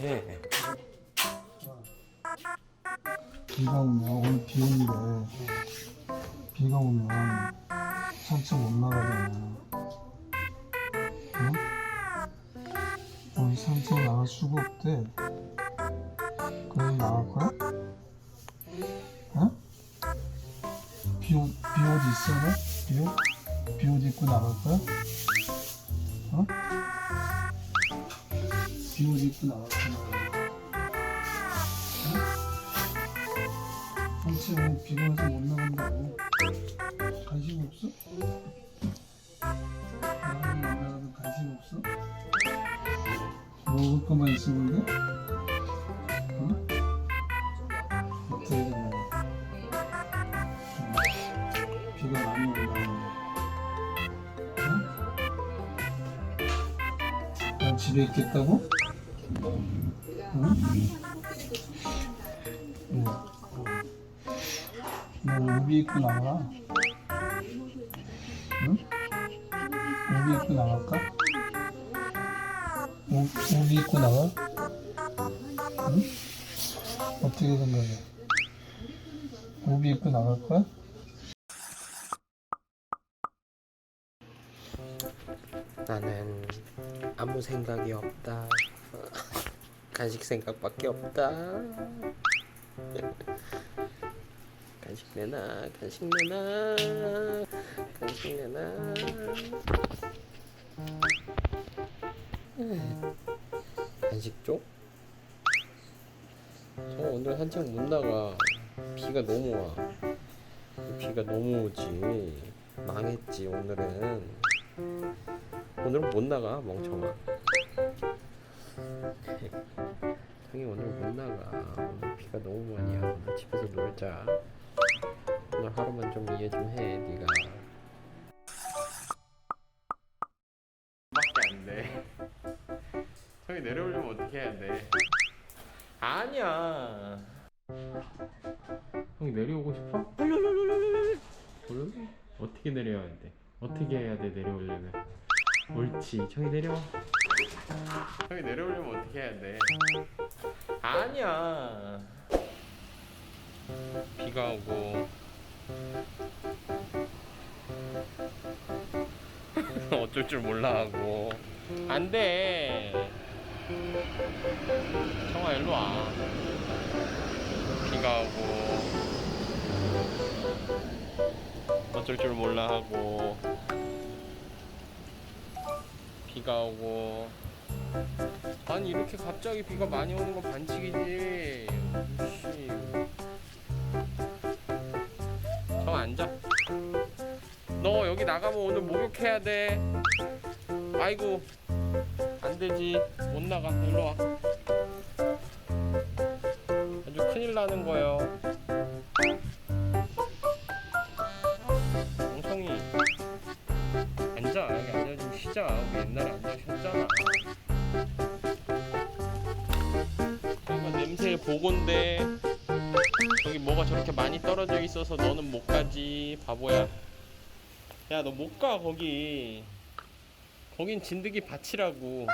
해. 비가 오면 오늘 비 오는데 비가 오면 산책 못 나가잖아. 응? 오늘 산책 나갈 수가 없대. 그래서 나갈 거야? 어? 비옷 비옷 있어 너? 비옷? 비옷 입고 나갈 거야? 어? 비 옷 입고 나갈 거야? 산책은 비가 와서 못 나간다고 관심 없어? 나가도 못 나가도 관심 없어? 먹을 것만 있으면 돼? 집에 있겠다고? 응? 응. 너 우비 입고 나가. 응? 우비 입고 나갈까? 우, 우비 입고 나가? 응? 어떻게 생각해? 우비 입고 나갈 거야? 아무 생각이 없다. 간식 생각밖에 없다. 간식 내놔, 간식 내놔, 간식 내놔. 간식 줘? 저 오늘 산책 못 나가. 비가 너무 와. 비가 너무 오지. 망했지 오늘은. 오늘은 못 나가 멍청아. 형이 오늘 못 나가. 오늘 비가 너무 많이 와. 오늘 집에서 놀자. 오늘 하루만 좀 이해 좀 해, 네가. 밖에 안 돼. 형이 내려오려면 어떻게 해야 돼? 아니야. 형이 내려오고 싶어? 어떻게 내려야 돼? 어떻게 해야 돼 내려오려면? 옳지. 형이 내려와. 형이 내려오려면 어떻게 해야 돼? 아니야. 비가 오고. 어쩔 줄 몰라 하고. 안 돼. 형아 일로 와. 비가 오고. 어쩔 줄 몰라 하고. 비가 오고. 아니 이렇게 갑자기 비가 많이 오는 건 반칙이지. 씨. 저 앉아. 너 여기 나가면 오늘 목욕해야 돼. 아이고 안 되지. 못 나가. 일로 와. 아주 큰일 나는 거예요 쉬자 우리 옛날에 앉아 쉬었잖아. 이거 냄새 보건데 여기 뭐가 저렇게 많이 떨어져 있어서 너는 못 가지 바보야. 야 너 못 가 거기. 거긴 진드기 밭이라고